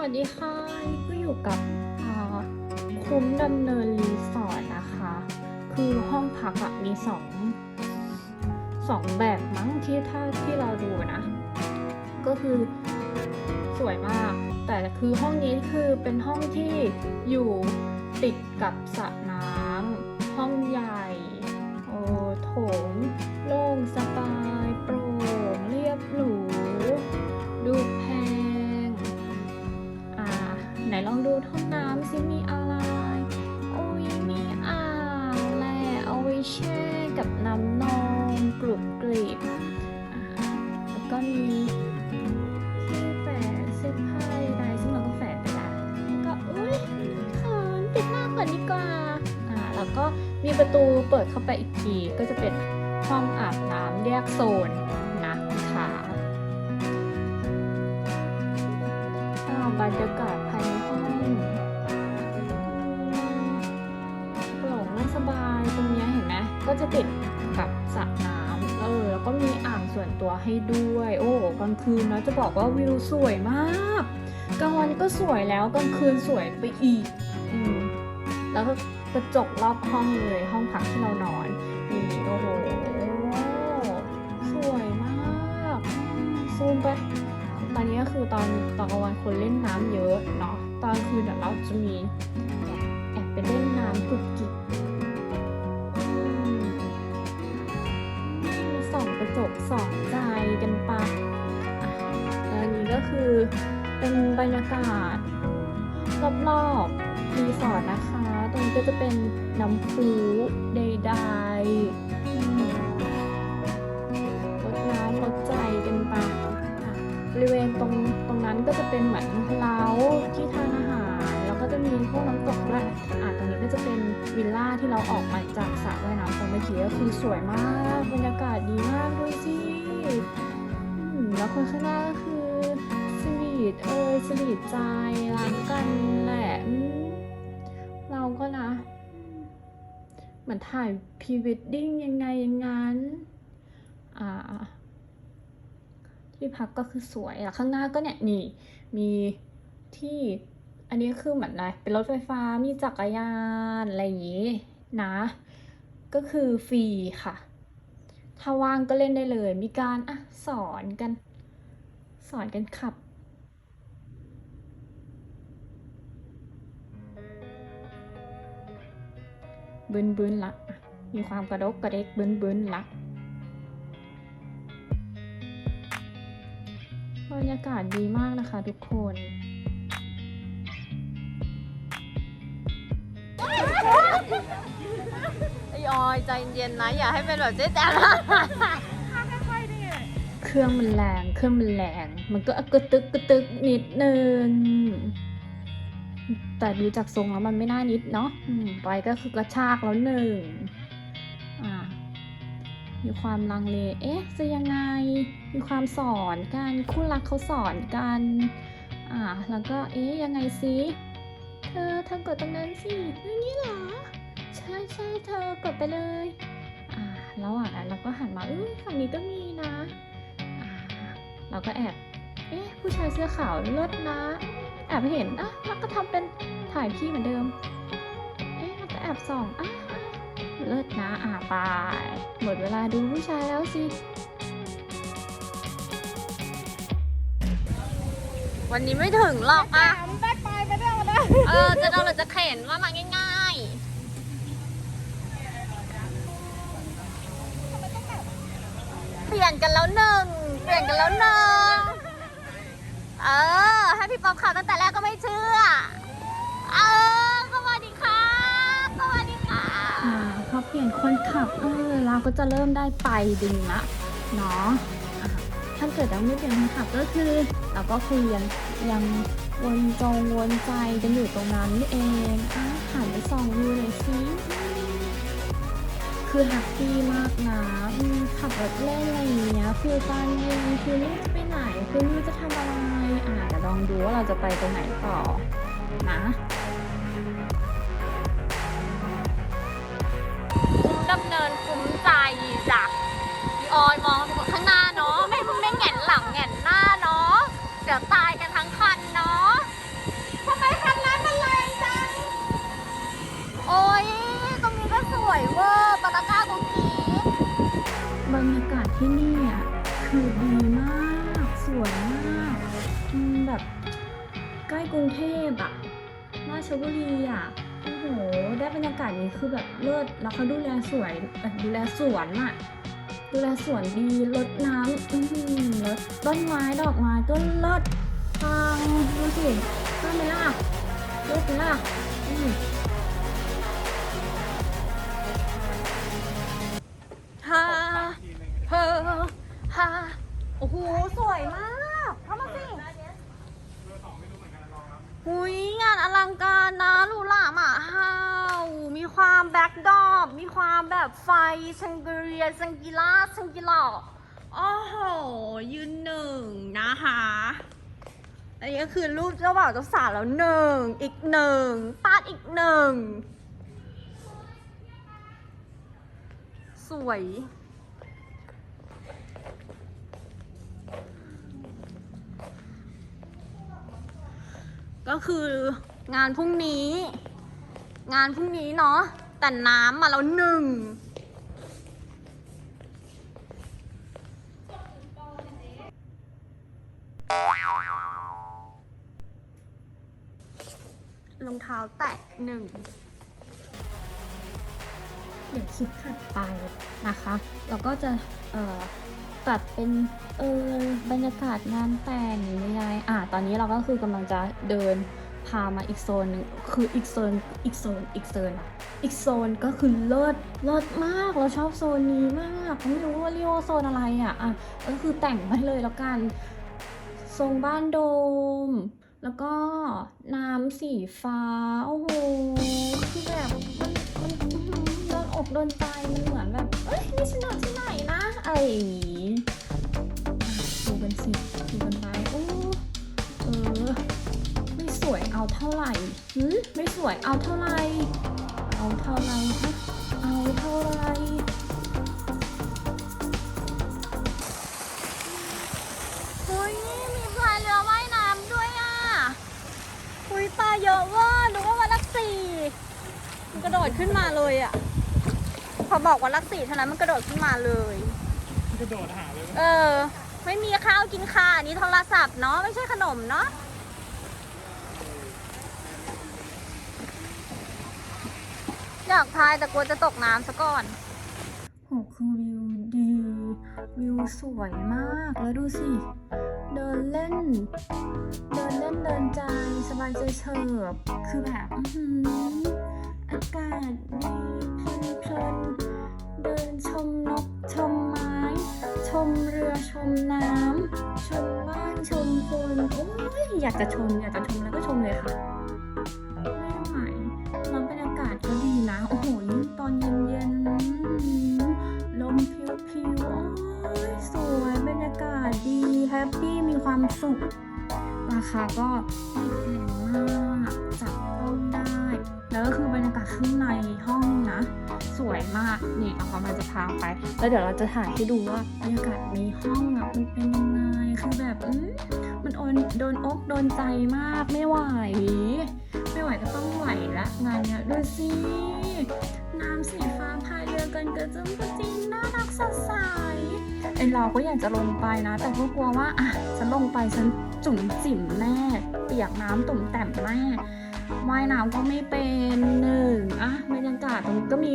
วัสดีค่ะก็อยู่กับอ่าคุ้มดำเนินรีสอร์ทนะคะ คือห้องพักมีสองสองแบบมั้งที่ถ้าที่เราดูนะ ก็คือสวยมาก แต่คือห้องนี้คือเป็นห้องที่อยู่ติดกับสระน้ำห้องใหญ่โอ้โถงโล่งสบ มีประตูเปิดเข้าไปอีกทีก็จะเป็นห้องอาบน้ำแยกโซนนะคะอ่าบรรยากาศภายในห้องโปร่งและสบายตรงนี้เห็นไหมก็จะติดกับสระน้ำเออแล้วก็มีอ่างส่วนตัวให้ด้วย โอ้กลางคืนนะจะบอกว่าวิวสวยมากกลางวันก็สวยแล้วกลางคืนสวยไปอีก อืม แล้วก็กระจกรอบห้องเลยห้องพักที่เรานอนนี่โอ้โหสวยมากซูมไปตอนนี้ก็คือตอนตอนกลางวันคนเล่นน้ำเยอะเนาะตอนคืนเราจะมีแอบไปเล่นน้ำกุกกิกอืมมีส่องกระจกส่องใจกันปะอะแล้วอันนี้ก็คือเป็นบรรยากาศรอบๆรีสอร์ทนะคะ ตรงนี้ก็จะเป็นน้ำพุใดๆอืมรดน้ำรดใจกันไปอะบริเวณตรงตรงนั้นก็จะเป็นเหมือนเล้าที่ทานอาหาร แล้วก็จะมีพวกน้ำตกด้วยอะตรงนี้ก็จะเป็นวิลล่าที่เราออกมาจากสระว่ายน้ำตรงเมื่อกี้ก็คือสวยมากบรรยากาศดีมากดูสิแล้วคนข้างหน้าก็คือสวีทเอยสวีทใจรักกันแหละ มือนถ่ายพรีเวดดิ้งยังไงอย่างนั้นอ่าที่พักก็คือสวยแล้วข้างหน้าก็เนี่ยนี่มีที่อันนี้คือเหมือนอะไรเป็นรถไฟฟ้ามีจักรยานอะไรอย่างนี้นะ ก็คือฟรีค่ะ ถ้าว่างก็เล่นได้เลย มีการอะสอนกัน สอนกันขับ บึนบึนๆละอะมีความกระดกกระเดกบึนบึนๆละบรรยากาศดีมากนะคะทุกคนไอออยใจเย็นนะ อย่าให้เป็นแบบเจ๊แจ๊นะเครื่องมันแรง เครื่องมันแรง มันก็กระตึกกระตึกนิดนึง แต่ดูจากทรงแล้วมันไม่น่านิดเนาะไปก็คือกระชากแล้วหนึ่งอ่ามีความลังเล เอ๊ะ จะยังไง มีความสอนกันคู่รักเขาสอนกัน อ่า แล้วก็ เอ๊ะ ยังไงซิเธอเธอกดตรงนั้นสิเฮ้ยนี่เหรอ ใช่ใช่เธอกดไปเลย อ่า แล้วอะเราก็หันมาเอ้ยฝั่งนี้ก็มีนะ อ่า เราก็แอบ เอ๊ะ ผู้ชายเสื้อขาวเลิศนะ แอบเห็นอะแล้วก็ทำเป็นถ่ายพี่เหมือนเดิม เอ๊ะแล้วก็แอบส่องอะอะเลิศนะอ่าไปหมดเวลาดูผู้ชายแล้วสิ วันนี้ไม่ถึงหรอกอะแม่ไปไปได้มาได้เออ จะเราหรือจะเข็นว่ามาง่ายๆ เปลี่ยนกันแล้วหนึ่ง เปลี่ยนกันแล้วหนึ่ง เออ ให้พี่ป๊อปขับตั้งแต่แรกก็ไม่เชื่อ เออสวัสดีค่ะสวัสดีค่ะอ่าพอเปลี่ยนคนขับเออเราก็จะเริ่มได้ไปดึงละเนาะอ่าถ้าเกิดเราไม่เปลี่ยนคนขับก็คือเราก็คือยังยังวนจงวนใจกันอยู่ตรงนั้นนี่เองอะหันไปส่องวิวหน่อยสิ คือแฮปปี้มากนะขับรถเล่นอะไรอย่างเงี้ยคือตอนเย็นคือไม่รู้จะไปไหนคือไม่รู้จะทำอะไรอ่าเดี๋ยวลองดูว่าเราจะไปตรงไหนต่อนะ เทพอะราชบุรีอะโอ้โห ได้บรรยากาศนี้คือแบบเลิศ แล้วเขาดูแลสวยดูแลสวนอะดูแลสวนดีรดน้ำอื้อหือรดต้นไม้ดอกไม้ก็เลิศทางดูสิใช่ไหมล่ะเลิศไหมล่ะอืมฮ่าเฮอฮ่าโอ้โห สวยมาก หุยงานอลังการนะหรูหราหมาฮาวมีความแบ็คดอปมีความแบบไฟชังเกรียชังกิล่าชังกิล่าโอ้โหยืนหนึ่งนะคะอันนี้ก็คือรูปเจ้าบ่าวเจ้าสาวแล้วหนึ่งอีกหนึ่งปาดอีกหนึ่ง สวย ก็คืองานพรุ่งนี้ งานพรุ่งนี้เนาะแต่น้ำมาแล้วหนึ่งรองเท้าแตะหนึ่ง เดี๋ยวคลิปถัดไปนะคะ เราก็จะเอ่อ ตัดเป็นเออบรรยากาศงานแต่งหรือยังไงอะตอนนี้เราก็คือกำลังจะเดินพามาอีกโซนหนึ่งคืออีกโซนอีกโซนอีกโซนอีกโซนก็คือเลิศเลิศมากเราชอบโซนนี้มากผมไม่รู้ว่าเรียกว่าโซนอะไรอะอะก็คือแต่งไปเลยแล้วกันทรงบ้านโดม แล้วก็น้ำสีฟ้าโอ้โหคือแบบมันมันโดนอกโดนใจมันเหมือนแบบเอ้ยนี่ฉันอยู่ที่ไหนนะ ไอ้ดูกันสิดูกันไปโอ้เออ ไม่สวยเอาเท่าไหร่หืมไม่สวยเอาเท่าไหร่ เอาเท่าไหร่ฮะเอาเท่าไหร่เฮ้ยมีพายเรือว่ายน้ำด้วยอะคุยปลาเยอะเว่านึกว่าวันลักสี่มันกระโดดขึ้นมาเลยอะ พอบอกวันลักสี่เท่านั้นมันกระโดดขึ้นมาเลย กระโดดหาเลยเออ ไม่มีข้าวกินค่ะอันนี้โทรศัพท์เนาะไม่ใช่ขนมเนาะอยากพายแต่กลัวจะตกน้ำซะก่อนโหคือวิวดี วิวสวยมากแล้วดูสิ เดินเล่น เดินเล่นเดินใจสบายใจเฉิบคือแบบอื้อหืออากาศดี มน้ำ ชมบ้าน ชมคนโอ้ยอยากจะชม อยากจะชมแล้วก็ชมเลยค่ะ ไม่ไหวแล้วบรรยากาศก็ดีนะ โอ้โหยิ่งตอนเย็นๆอื้อหือลมพิวๆโอ้ยสวยบรรยากาศดี แฮปปี้ มีความสุข ราคาก็ไม่แพงมากจับต้องได้ แล้วก็คือบรรยากาศข้างในห้องนะสวยมาก นี่เรากำลังจะพาไป แล้วเดี๋ยวเราจะถ่ายให้ดูว่าบรรยากาศในห้อง มันโอนโดนอกโดนใจมากไม่ไหว ไม่ไหวก็ต้องไหวละงานเนี้ยดูสิน้ำสีฟ้าพายเรือกันกระจุมกระจิงน่ารักสดใสไอเราก็อยากจะลงไปนะ แต่ก็กลัวว่าอะฉันลงไปฉันจุ่มจิ่มแน่เปียกน้ำตุ่มแต้มแน่ว่ายน้ำก็ไม่เป็นหนึ่งอะบรรยากาศตรงนี้ก็มี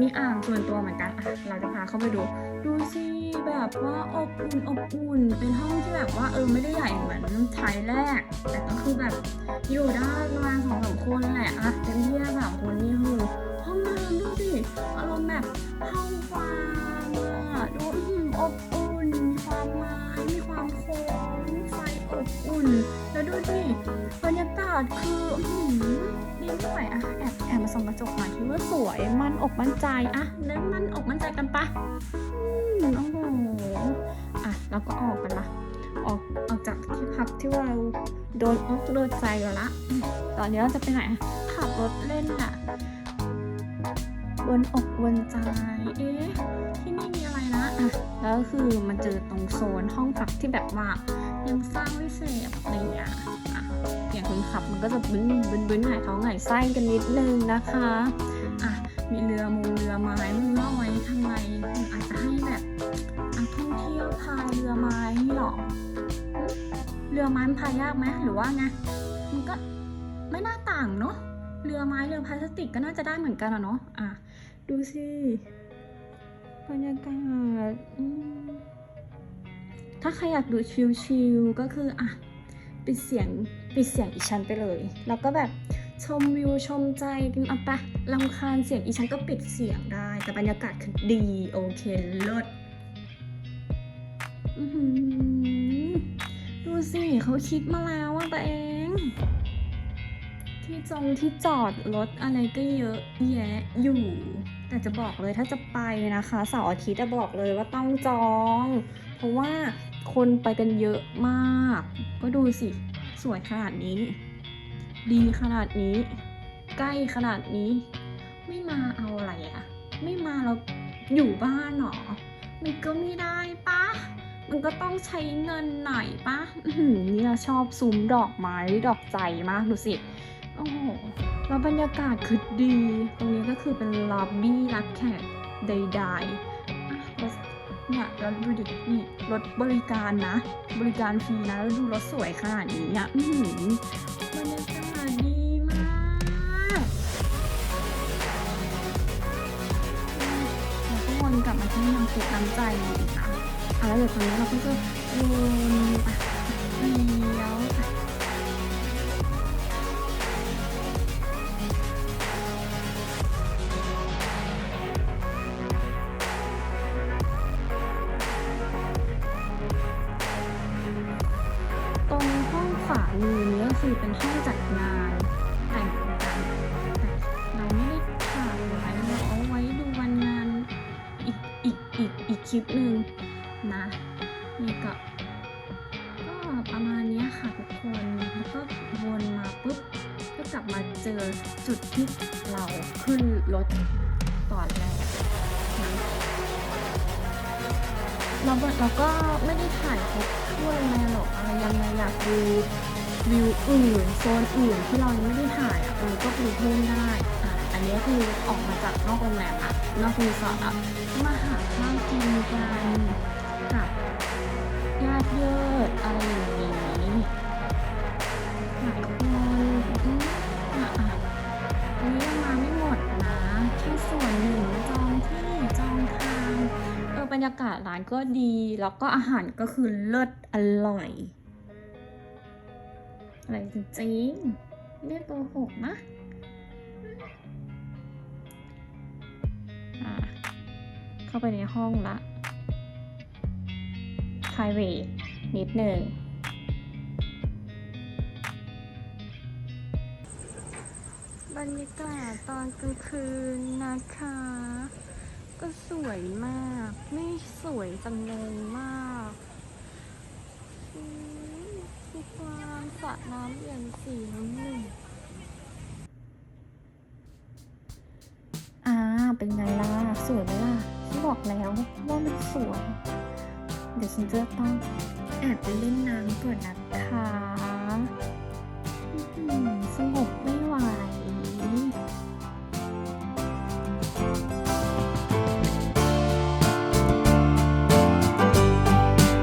มีอ่างส่วนตัวเหมือนกันอะเราจะพาเข้าไปดู ดูสิแบบว่าอบอุ่นอบอุ่น เป็นห้องที่แบบว่าเออไม่ได้ใหญ่เหมือนใช้แรก แต่ก็คือแบบอยู่ได้ประมาณสองสามคนแหละอะเต็มที่ได้สามคนนี่คือห้องน้ำดูสิอารมณ์แบบห้องฟ้างอะดูอื้อหืออบ อุ่น แล้วดูดิบรรยากาศคืออื้อหือดีไม่ไหวอะแอบแอบมาส่องกระจกหน่อยคิดว่าสวยมันอกมั่นใจอะเล่นมันอกมั่นใจกันปะอืมโอ้โหอะแล้วก็ออกกันละออกออกจากที่พักที่ว่าเราโดนอกโดนใจกันละตอนนี้เราจะไปไหนอะขับรถเล่นอะบนอกบนใจ เอ๊ะ ที่นี่มีอะไรนะ อะ แล้วก็คือมันเจอตรงโซนห้องพักที่แบบว่า ยังสร้างไม่เสร็จอะไรอย่างเงี้ยอย่างคนขับมันก็จะบึ้นบึ้นบึ้นหายท้องหายไส้กันนิดนึงนะคะอะมีเรือมงเรือไม้ม่รู้ว่าเอาไว้ทำไมอาจจะให้แบบนักท่องเที่ยวพายเรือไม้หรอเรือไม้พายยากไหมหรือว่าไงมันก็ไม่น่าต่างเนาะเรือไม้เรือพลาสติกก็น่าจะได้เหมือนกันอะเนาะอะดูสิบรรยากาศ ถ้าใครอยากดูชิลๆก็คืออะปิดเสียงปิดเสียงอีชันไปเลย แล้วก็แบบชมวิวชมใจกันอาไปะลำคาญเสียงอีชันก็ปิดเสียงได้ แต่บรรยากาศคือดี โอเคเลิศดูสิเขาคิดมาแล้วว่าตัวเอง ที่จงที่จอดรถอะไรก็เยอะแยะอยู่ แต่จะบอกเลยถ้าจะไปนะคะเสาร์อาทิตย์จะบอกเลยว่าต้องจอง เพราะว่า คนไปกันเยอะมาก ก็ดูสิ สวยขนาดนี้ ดีขนาดนี้ ใกล้ขนาดนี้ ไม่มาเอาอะไรอะไม่มาเราอยู่บ้านหรอ มันก็ไม่ได้ปะมันก็ต้องใช้เงินหน่อยปะเนี่ยชอบซุ้มดอกไม้ดอกใจมากดูสิ โอ้โห แล้วบรรยากาศคือดี ตรงนี้ก็คือเป็นล็อบบี้รับแขกใดๆ เนี่ยแล้วดูดินี่รถบริการนะ บริการฟรีนะแล้วดูรถสวยขนาดนี้อะอื้อหือบรรยากาศดีมากแล้วก็วนกลับมาที่น้ำพุน้ำใจอีกนะอะแล้วเดี๋ยวตอนนี้เราก็จะวนไป ลิปหนึ่งนะนี่ก็ก็ประมาณนี้ค่ะทุกคนแล้วก็วนมาปุ๊บก็กลับมาเจอจุดที่เราขึ้นรถตอนแรกนะเราเราก็ไม่ได้ถ่ายครบทั่วโรงแรมหรอกอะไรยังไงอยากดูวิวอื่นโซนอื่นที่เรายังไม่ได้ถ่ายอะเออก็ดูเพิ่มได้อะอันนี้คือออกมาจากนอกโรงแรมอะนอกรีสอร์ทอะมา ก็ดี แล้วก็อาหารก็คือเลิศอร่อยอะไรจริงๆไม่โกหกนะอะเข้าไปในห้องละ private นิดหนึ่งบรรยากาศตอนกลางคืนนะคะ ก็สวยมาก ไม่สวยจังเลยมากอืมมีความสระน้ำเย็นสีน้ำหนึ่งอ่า เป็นไงล่ะ สวยไหมล่ะฉันบอกแล้วว่ามันสวย เดี๋ยวฉันจะต้องแอบไปเล่นน้ำก่อนนะคะสงบไม่ไหว